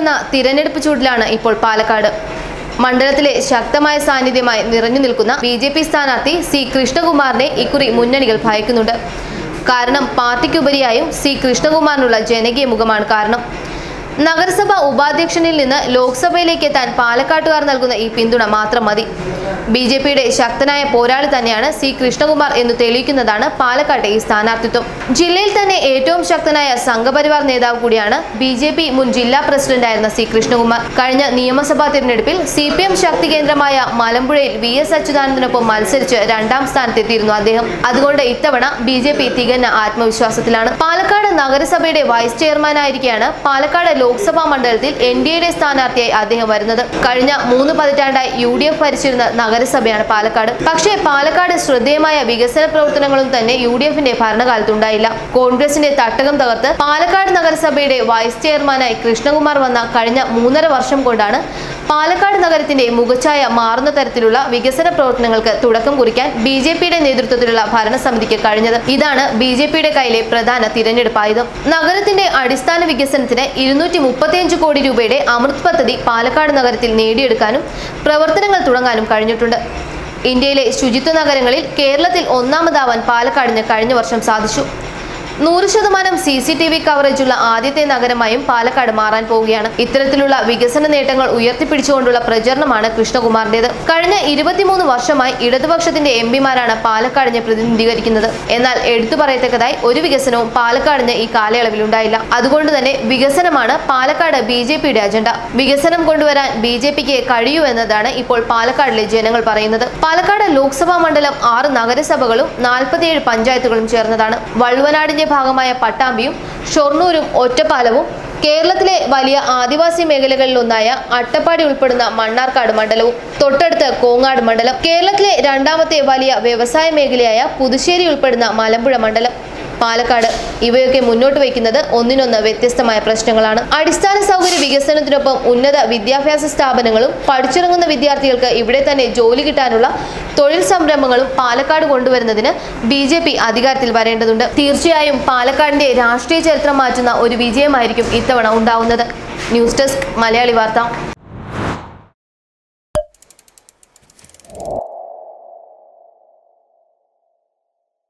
കത്തിക്കുന്ന തിരഞ്ഞെടുപ്പ് ചൂടിലാണ് ഇപ്പോൾ പാലക്കാട്. മണ്ഡലത്തിലെ ശക്തമായ സാന്നിധ്യമായി നിറഞ്ഞു നിൽക്കുന്ന ബി ജെ പി സ്ഥാനാർത്ഥി സി കൃഷ്ണകുമാറിനെ ഇക്കുറി മുന്നണികൾ ഭയക്കുന്നുണ്ട്. കാരണം പാർട്ടിക്കുപരിയായും സി കൃഷ്ണകുമാറിനുള്ള ജനകീയ മുഖമാണ് കാരണം. നഗരസഭ ഉപാധ്യക്ഷനിൽ നിന്ന് ലോക്സഭയിലേക്ക് എത്താൻ പാലക്കാട്ടുകാർ നൽകുന്ന ഈ പിന്തുണ മാത്രം മതി. ബി ജെ പിയുടെ ശക്തനായ പോരാളി തന്നെയാണ് സി കൃഷ്ണകുമാർ എന്ന് തെളിയിക്കുന്നതാണ് പാലക്കാട്ടെ ഈ സ്ഥാനാർത്ഥിത്വം. ജില്ലയിൽ തന്നെ ഏറ്റവും ശക്തനായ സംഘപരിവാർ നേതാവ് കൂടിയാണ് ബി ജെ പി മുൻ ജില്ലാ പ്രസിഡന്റായിരുന്ന സി കൃഷ്ണകുമാർ. കഴിഞ്ഞ നിയമസഭാ തിരഞ്ഞെടുപ്പിൽ സി പി എം ശക്തി കേന്ദ്രമായ മലമ്പുഴയിൽ വി എസ് അച്യുതാനന്ദനൊപ്പം മത്സരിച്ച് രണ്ടാം സ്ഥാനത്തെത്തിയിരുന്നു അദ്ദേഹം. അതുകൊണ്ട് ഇത്തവണ ബി ജെ പി തികഞ്ഞ ആത്മവിശ്വാസത്തിലാണ്. പാലക്കാട് നഗരസഭയുടെ വൈസ് ചെയർമാനായിരിക്കെയാണ് പാലക്കാട് ലോക്സഭാ മണ്ഡലത്തിൽ എൻ ഡി എയുടെ സ്ഥാനാർത്ഥിയായി അദ്ദേഹം വരുന്നത്. കഴിഞ്ഞ മൂന്ന് പതിറ്റാണ്ടായി യു ഡി എഫ് ഭരിച്ചിരുന്ന നഗരസഭയാണ് പാലക്കാട്. പക്ഷേ പാലക്കാട് ശ്രദ്ധേയമായ വികസന പ്രവർത്തനങ്ങളും തന്നെ യു ഡി എഫിന്റെ ഭരണകാലത്തുണ്ടായില്ല. കോൺഗ്രസിന്റെ തട്ടകം തകർത്ത് പാലക്കാട് നഗരസഭയുടെ വൈസ് ചെയർമാനായി കൃഷ്ണകുമാർ വന്ന കഴിഞ്ഞ മൂന്നര വർഷം കൊണ്ടാണ് പാലക്കാട് നഗരത്തിന്റെ മുഖച്ഛായ മാറുന്ന തരത്തിലുള്ള വികസന പ്രവർത്തനങ്ങൾക്ക് തുടക്കം കുറിക്കാൻ ബി ജെ പിയുടെ നേതൃത്വത്തിലുള്ള ഭരണസമിതിക്ക് കഴിഞ്ഞത്. ഇതാണ് ബി ജെ പിയുടെ കയ്യിലെ പ്രധാന തിരഞ്ഞെടുപ്പ് നഗരത്തിന്റെ അടിസ്ഥാന വികസനത്തിന് ഇരുന്നൂറ്റി മുപ്പത്തിയഞ്ച് കോടി രൂപയുടെ അമൃത് പദ്ധതി പാലക്കാട് നഗരത്തിൽ നേടിയെടുക്കാനും പ്രവർത്തനങ്ങൾ തുടങ്ങാനും കഴിഞ്ഞിട്ടുണ്ട്. ഇന്ത്യയിലെ ശുചിത്വ നഗരങ്ങളിൽ കേരളത്തിൽ ഒന്നാമതാവാൻ പാലക്കാടിന് കഴിഞ്ഞ വർഷം സാധിച്ചു. നൂറ് ശതമാനം സി സി ടി വി കവറേജുള്ള ആദ്യത്തെ നഗരമായും പാലക്കാട് മാറാൻ പോവുകയാണ്. ഇത്തരത്തിലുള്ള വികസന നേട്ടങ്ങൾ ഉയർത്തിപ്പിടിച്ചുകൊണ്ടുള്ള പ്രചരണമാണ് കൃഷ്ണകുമാറിന്റേത്. കഴിഞ്ഞ ഇരുപത്തിമൂന്ന് വർഷമായി ഇടതുപക്ഷത്തിന്റെ എം പിമാരാണ് പാലക്കാടിനെ പ്രതിനിധീകരിക്കുന്നത്. എന്നാൽ എടുത്തു പറയത്തക്കതായി ഒരു വികസനവും പാലക്കാടിന് ഈ കാലയളവിൽ ഉണ്ടായില്ല അതുകൊണ്ട് തന്നെ വികസനമാണ് പാലക്കാട് ബി ജെ പിയുടെ അജണ്ട. വികസനം കൊണ്ടുവരാൻ ബി ജെ പിക്ക് കഴിയൂ എന്നതാണ് ഇപ്പോൾ പാലക്കാടിലെ ജനങ്ങൾ പറയുന്നത്. പാലക്കാട് ലോക്സഭാ മണ്ഡലം ആറ് നഗരസഭകളും നാൽപ്പത്തിയേഴ് പഞ്ചായത്തുകളും ചേർന്നതാണ്. വള്ളുവനാടിന്റെ ഭാഗമായ പട്ടാമ്പിയും ഷൊർണൂരും ഒറ്റപ്പാലവും കേരളത്തിലെ വലിയ ആദിവാസി മേഖലകളിലൊന്നായ അട്ടപ്പാടി ഉൾപ്പെടുന്ന മണ്ണാർക്കാട് മണ്ഡലവും തൊട്ടടുത്ത് കോങ്ങാട് മണ്ഡലം കേരളത്തിലെ രണ്ടാമത്തെ വലിയ വ്യവസായ മേഖലയായ പുതുശ്ശേരി ഉൾപ്പെടുന്ന മലമ്പുഴ മണ്ഡലം. പാലക്കാട്. ഇവയൊക്കെ മുന്നോട്ട് വയ്ക്കുന്നത് ഒന്നിനൊന്ന് വ്യത്യസ്തമായ പ്രശ്നങ്ങളാണ്. അടിസ്ഥാന സൗകര്യ വികസനത്തിനൊപ്പം ഉന്നത വിദ്യാഭ്യാസ സ്ഥാപനങ്ങളും പഠിച്ചിറങ്ങുന്ന വിദ്യാർത്ഥികൾക്ക് ഇവിടെ തന്നെ ജോലി കിട്ടാനുള്ള തൊഴിൽ സംരംഭങ്ങളും പാലക്കാട് കൊണ്ടുവരുന്നതിന് ബി ജെ പി അധികാരത്തിൽ വരേണ്ടതുണ്ട്. തീർച്ചയായും പാലക്കാടിന്റെ രാഷ്ട്രീയ ചരിത്രം മാറ്റുന്ന ഒരു വിജയമായിരിക്കും ഇത്തവണ ഉണ്ടാവുന്നത്. ന്യൂസ് ഡെസ്ക് മലയാളി വാർത്ത.